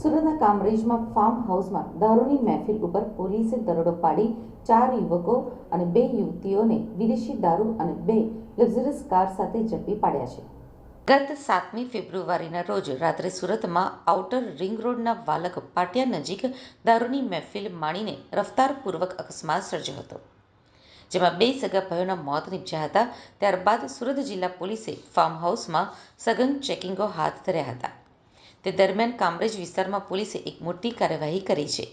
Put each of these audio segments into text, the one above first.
સુરતના કામરેજમાં ફાર્મ હાઉસમાં દારૂની મહેફિલ ઉપર પોલીસે દરોડો પાડી ચાર યુવકો અને બે યુવતીઓને વિદેશી દારૂ અને બે લક્ઝરીસ કાર સાથે ઝડપી પાડ્યા છે. ગત સાતમી ફેબ્રુઆરીના રોજ રાત્રે સુરતમાં આઉટર રિંગ રોડના વાલક પાટિયા નજીક દારૂની મહેફિલ માણીને રફતારપૂર્વક અકસ્માત સર્જ્યો હતો, જેમાં બે સગા ભાઈઓના મોત નીપજ્યા હતા. ત્યારબાદ સુરત જિલ્લા પોલીસે ફાર્મ હાઉસમાં સઘન ચેકિંગો હાથ ધર્યા હતા. તે દરમિયાન કામરેજ વિસ્તારમાં પોલીસે એક મોટી કાર્યવાહી કરી છે.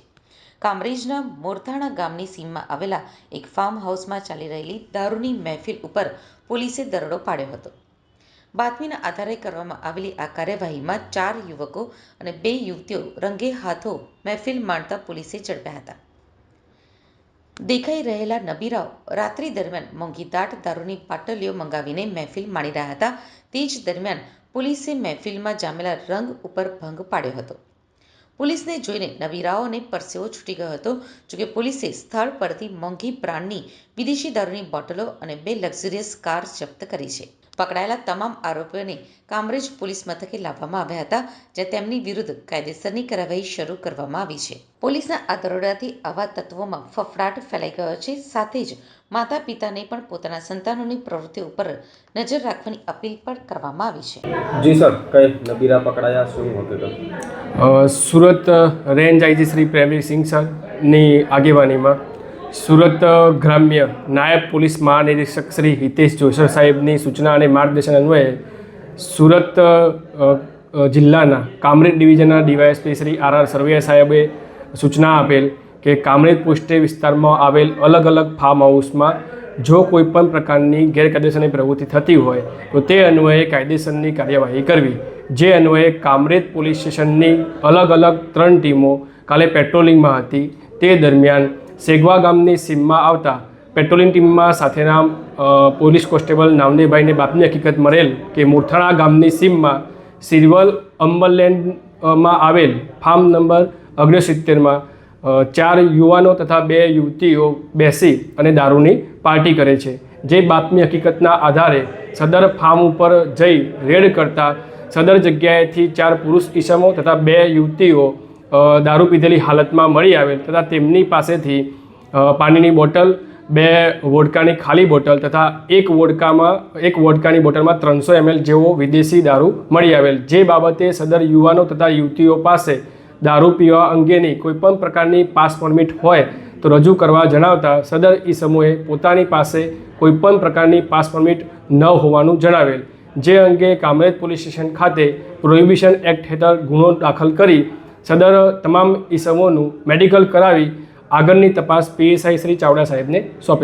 કામરેજના મોરથાણા ગામની સીમમાં આવેલા એક ફાર્મ હાઉસમાં ચાલી રહેલી દારૂની મહેફિલ ઉપર પોલીસે દરોડો પાડ્યો હતો. બાતમીના આધારે કરવામાં આવેલી આ કાર્યવાહીમાં ચાર યુવકો અને બે યુવતીઓ રંગે હાથો મહેફિલ માણતા પોલીસે ઝડપ્યા હતા. દેખાઈ રહેલા નબીરાવ રાત્રિ દરમિયાન મોંઘી દાટ દારૂની પાટલીઓ મંગાવીને મહેફિલ માણી રહ્યા હતા. તે જ દરમિયાન પોલીસે મહેફિલમાં જામેલા રંગ ઉપર ભંગ પાડ્યો હતો. પોલીસને જોઈને નવીરાઓને પરસેવો છૂટી ગયો હતો, જોકે પોલીસે સ્થળ પરથી મોંઘી બ્રાન્ડની વિદેશી દારૂની બોટલો અને બે લક્ઝરિયસ કાર જપ્ત કરી છે. પકડાયેલા તમામ આરોપીઓને કામરેજ પોલીસ મથકે લાવવામાં આવ્યા હતા જ્યાં તેમની વિરુદ્ધ કાયદેસરની કાર્યવાહી શરૂ કરવામાં આવી છે. પોલીસના આ દરોડાથી આવા તત્વોમાં ફફડાટ ફેલાઈ ગયો છે સાથે જ માતા પિતાને પણ પોતાના સંતાનોની પ્રવૃત્તિઓ ઉપર નજર રાખવાની અપીલ પણ કરવામાં આવી છે. જી સર કઈ નબીરા પકડાયા શું હકીકત સુરત રેન્જ આઈજી શ્રી પ્રેમવીરસિંહ સરની આગેવાનીમાં સુરત ગ્રામ્ય નાયબ પોલીસ મહાનિરીક્ષક શ્રી હિતેશ જોશર સાહેબની સૂચના અને માર્ગદર્શન અન્વયે સુરત જિલ્લાના Kamrej ડિવિઝનના DYSP Shri R R Sarvaiya સાહેબે સૂચના આપેલ કે કામરેજ પોસ્ટે વિસ્તારમાં આવેલ અલગ અલગ ફાર્મ હાઉસમાં જો કોઈ પણ પ્રકારની ગેરકાયદેસરની પ્રવૃત્તિ થતી હોય, તો તે અન્વયે કાયદેસરની કાર્યવાહી કરવી. જે અન્વયે કામરેજ પોલીસ સ્ટેશનની અલગ અલગ ત્રણ ટીમો કાલે પેટ્રોલિંગમાં હતી. તે દરમિયાન સેગવા ગામની સીમમાં આવતા પેટ્રોલિંગ ટીમમાં સાથેના પોલીસ કોન્સ્ટેબલ નામદેવભાઈને બાપની હકીકત મળેલ કે મૂર્થાણા ગામની સીમમાં સિરવલ અંબરલેન્ડમાં આવેલ ફાર્મ નંબર ઓગણસિત્તેરમાં અ, ચાર યુવાનો તથા બે યુવતીઓ બેસી અને દારૂની પાર્ટી કરે છે. જે બાતમી હકીકતના આધારે સદર ફાર્મ ઉપર જઈ રેડ કરતા સદર જગ્યાએથી ચાર પુરુષ ઈસમો તથા બે યુવતીઓ દારૂ પીધેલી હાલતમાં મળી આવેલ તથા તેમની પાસેથી પાણીની બોટલ, બે વોડકાની ખાલી બોટલ તથા એક વોડકામાં, એક વોડકાની બોટલમાં ત્રણસો એમએલ જેવો વિદેશી દારૂ મળી આવેલ. જે બાબતે સદર યુવાનો તથા યુવતીઓ પાસે દારૂ પીવા અંગેની કોઈપણ પ્રકારની પાસ પરમિટ હોય તો રજૂ કરવા જણાવતા સદર ઈ સમૂહે પોતાની પાસે કોઈપણ પ્રકારની પાસ પરમિટ ન હોવાનું જણાવેલ. જે અંગે કામરેજ પોલીસ સ્ટેશન ખાતે પ્રોહિબિશન એક્ટ હેઠળ ગુનો દાખલ કરી સદર તમામ ઈસમોનું મેડિકલ કરાવી આગળની તપાસ પીએસઆઈ શ્રી ચાવડા સાહેબને સોંપેલ